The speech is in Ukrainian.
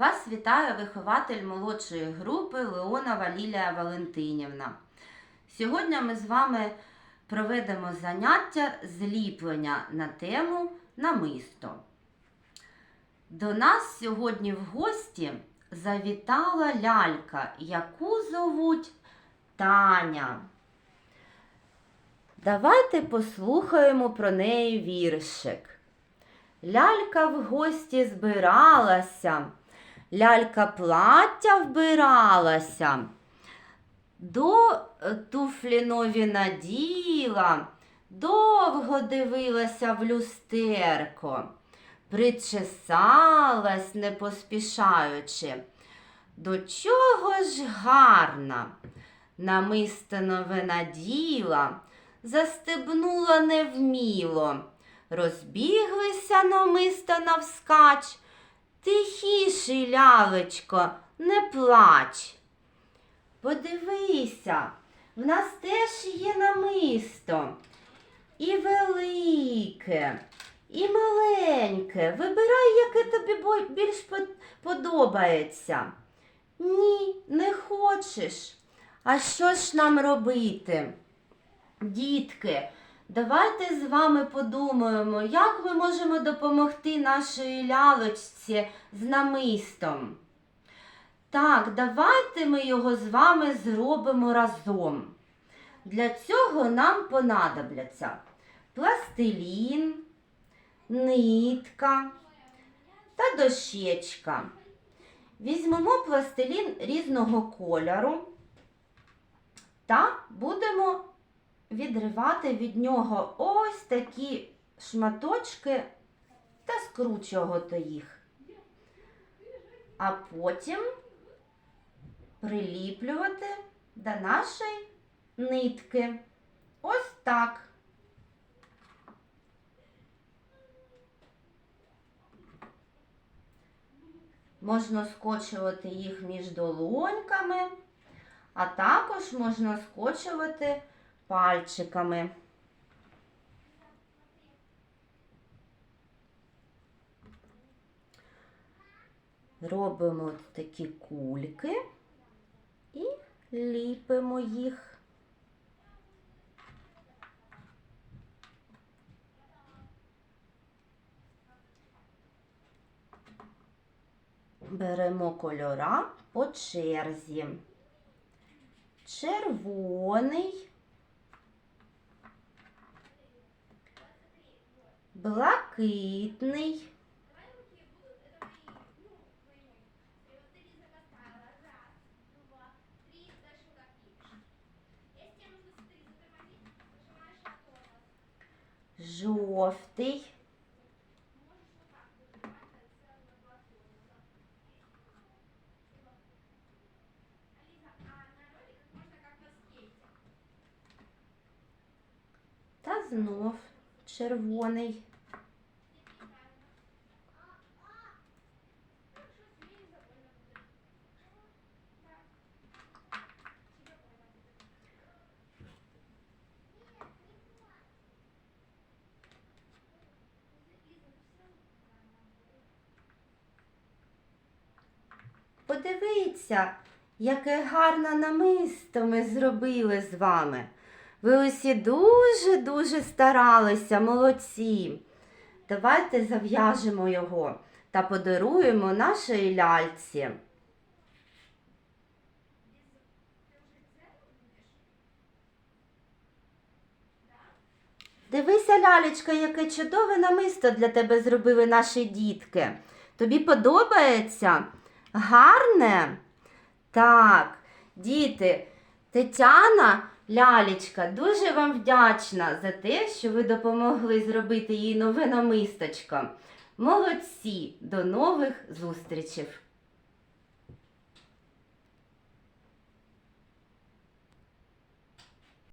Вас вітає вихователь молодшої групи Леонова Лілія Валентинівна. Сьогодні ми з вами проведемо заняття зліплення на тему намисто. До нас сьогодні в гості завітала лялька, яку зовуть Таня. Давайте послухаємо про неї віршик. Лялька в гості збиралася, лялька плаття вбиралася, до е, туфлі нові наділа, довго дивилася в люстерко, причесалась, не поспішаючи. До чого ж гарна? Намисто нове наділа, застебнула невміло. Розбіглися намисто навскач. Тихіший, лялечко, не плач. Подивися, в нас теж є намисто. І велике, і маленьке. Вибирай, яке тобі більш подобається. Ні, не хочеш. А що ж нам робити? Дітки, давайте з вами подумаємо, як ми можемо допомогти нашій лялочці з намистом. Так, давайте ми його з вами зробимо разом. Для цього нам понадобляться пластилін, нитка та дощечка. Візьмемо пластилін різного кольору та будемо відривати від нього ось такі шматочки та скручувати їх. А потім приліплювати до нашої нитки. Ось так. Можна скочувати їх між долоньками, а також можна скочувати пальчиками. Робимо такі кульки і ліпимо їх. Беремо кольора по черзі. Червоний, блакитний, жовтий, знов червоний. Подивіться, яке гарне намисто ми зробили з вами. Ви усі дуже-дуже старалися, молодці. Давайте зав'яжемо його та подаруємо нашій ляльці. Дивися, лялечка, яке чудове намисто для тебе зробили наші дітки. Тобі подобається? Гарне? Так, діти, Тетяна, лялечка, дуже вам вдячна за те, що ви допомогли зробити їй нове намисточко. Молодці! До нових зустрічей!